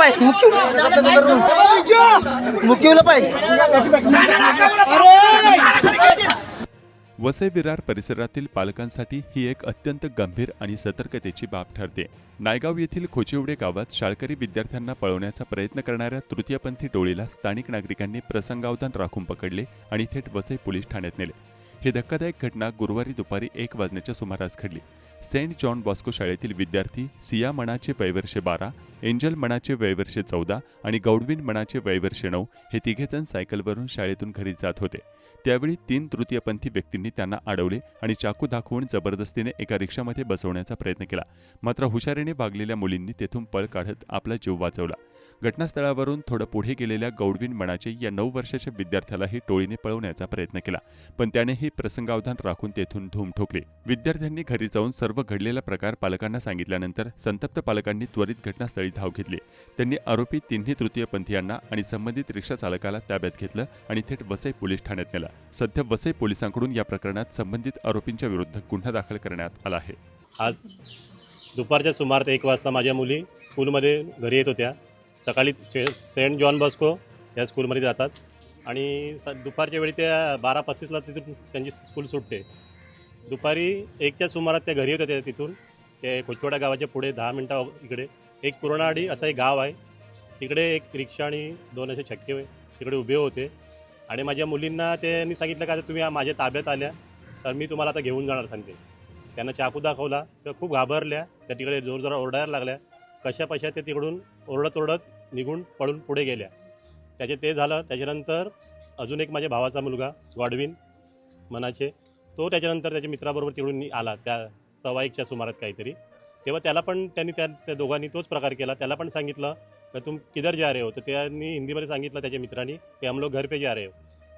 पाहिजे. मुकीवलं पाहिजे. वसई विरार परिसरातील पालकांसाठी ही एक अत्यंत गंभीर आणि सतर्कतेची बाब ठरते. नायगाव येथील खोचिवडे गावात शाळकरी विद्यार्थ्यांना पळवण्याचा प्रयत्न करणाऱ्या तृतीयपंथी टोळीला स्थानिक नागरिकांनी प्रसंगावधान राखून पकडले आणि थेट वसई पोलीस ठाण्यात नेले. ही धक्कादायक घटना गुरुवारी दुपारी एक वाजण्याच्या सुमारास घडली. सेंट जॉन बॉस्को शाळेतील विद्यार्थी सिया मनाचे वयवर्षे बारा एंजल मनाचे वयवर्षे चौदा आणि गौडविन मनाचे वयवर्षे नऊ हे तिघेजण सायकलवरून शाळेतून घरी जात होते. त्यावेळी तीन तृतीयपंथी व्यक्तींनी त्यांना अडवले आणि चाकू दाखवून जबरदस्तीने एका रिक्षामध्ये बसवण्याचा प्रयत्न केला. मात्र हुशारीने वागलेल्या मुलींनी तेथून पळ काढत आपला जीव वाचवला. घटनास्थळावरून थोडं पुढे गेलेल्या गौडवीन मनाचे या नऊ वर्षाच्या विद्यार्थ्यालाही टोळीने पळवण्याचा प्रयत्न केला. पण त्यानेही प्रसंगावधान राखून तेथून धूम ठोकले. विद्यार्थ्यांनी घरी जाऊन सर्व घडलेला प्रकार पालकांना सांगितल्यानंतर संतप्त पालकांनी त्वरित घटनास्थळी धाव घेतली. त्यांनी आरोपी तिन्ही तृतीयपंथीयांना आणि संबंधित रिक्षा चालकाला ताब्यात घेतलं आणि थेट वसई पोलीस ठाण्यात नेला. सध्या वसई पोलिसांकडून या प्रकरणात संबंधित आरोपींच्या विरुद्ध गुन्हा दाखल करण्यात आला आहे. आज दुपारच्या सुमार ते एक वाजता माझ्या मुली स्कूलमध्ये घरी येत होत्या. सकाळी से सेंट जॉन बॉस्को या स्कूलमध्ये जातात. आणि स दुपारच्या वेळी त्या बारा पस्तीसला तिथून त्यांची स्कूल सुटते. दुपारी एकच्या सुमारात त्या घरी होत्या तिथून. ते कोचवाडा गावाच्या पुढे दहा मिनटं इकडे. एक पुरणाडी असं एक गाव आहे. तिकडे एक रिक्षा आणि दोन असे छक्के तिकडे उभे होते. आणि माझ्या मुलींना त्यांनी सांगितलं का तुम्ही माझ्या ताब्यात आल्या तर मी तुम्हाला आता घेऊन जाणार सांगते. त्यांना चाकू दाखवला त्या खूप घाबरल्या. त्या तिकडे जोर ओरडायला लागल्या. कशा पशा ते तिकडून ओरडत ओरडत निघून पळून पुढे गेल्या. त्याचे ते झालं त्याच्यानंतर अजून एक माझ्या भावाचा मुलगा गॉडविन मनाचे तो त्याच्यानंतर त्याच्या मित्राबरोबर तिकडून आला त्या सव्वा एकच्या सुमारात काहीतरी. तेव्हा त्याला पण त्यांनी त्या त्या दोघांनी तोच प्रकार केला. त्याला पण सांगितलं का तुम किधर जा रहे हो? तर त्यांनी हिंदीमध्ये सांगितलं त्याच्या मित्रांनी की हम लोग घर पे जा रहे हो.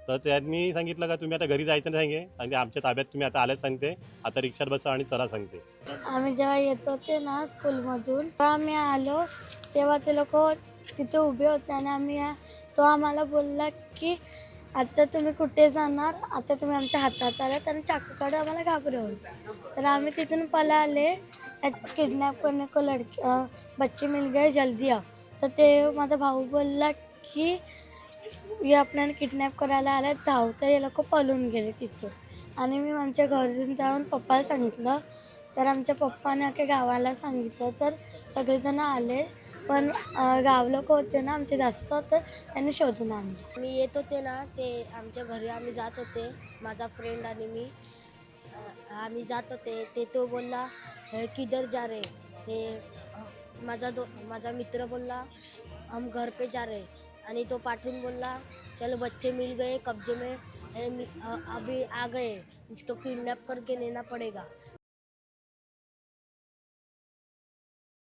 तर त्यांनी सांगितलं का तुम्ही आता घरी जायचं नाही सांगे. आणि आमच्या ताब्यात तुम्ही आता आल्याच सांगते. आता रिक्षात बसा आणि चला सांगते. आम्ही जेव्हा येत होते ना स्कूलमधून तेव्हा आम्ही आलो. तेव्हा ते लोक तिथे उभे होते आणि आम्ही तो आम्हाला बोलला की आता तुम्ही कुठे जाणार? आता तुम्ही आमच्या हातात आलात आणि चाकूकडे आम्हाला घाबरवलं. तर आम्ही तिथून पळाले. किडनॅप करणे को लडकी बच्ची मिल गए जल्दी आओ तर ते माझा भाऊ बोलला की मी आपल्याला किडनॅप करायला आल्या धाव तर हे लोक पळून गेले तिथून. आणि मी आमच्या घरून जाऊन पप्पाला सांगितलं. तर आमच्या पप्पाने अख्या गावाला सांगितलं तर सगळेजण आले. पण गाव लोक होते ना आमचे जास्त तर त्यांनी शोधून आणलं. मी येत होते ना ते आमच्या घरी आम्ही जात होते माझा फ्रेंड आणि मी. आम्ही जात होते ते तो बोलला किधर जा रे? ते माझा दो माझा मित्र बोलला हम घर पे जा रे. आणि तो पाठवून बोलला चलो बच्चे मिल गए कब्जे में अभी आ गए इसको किडनैप करके लेना पड़ेगा.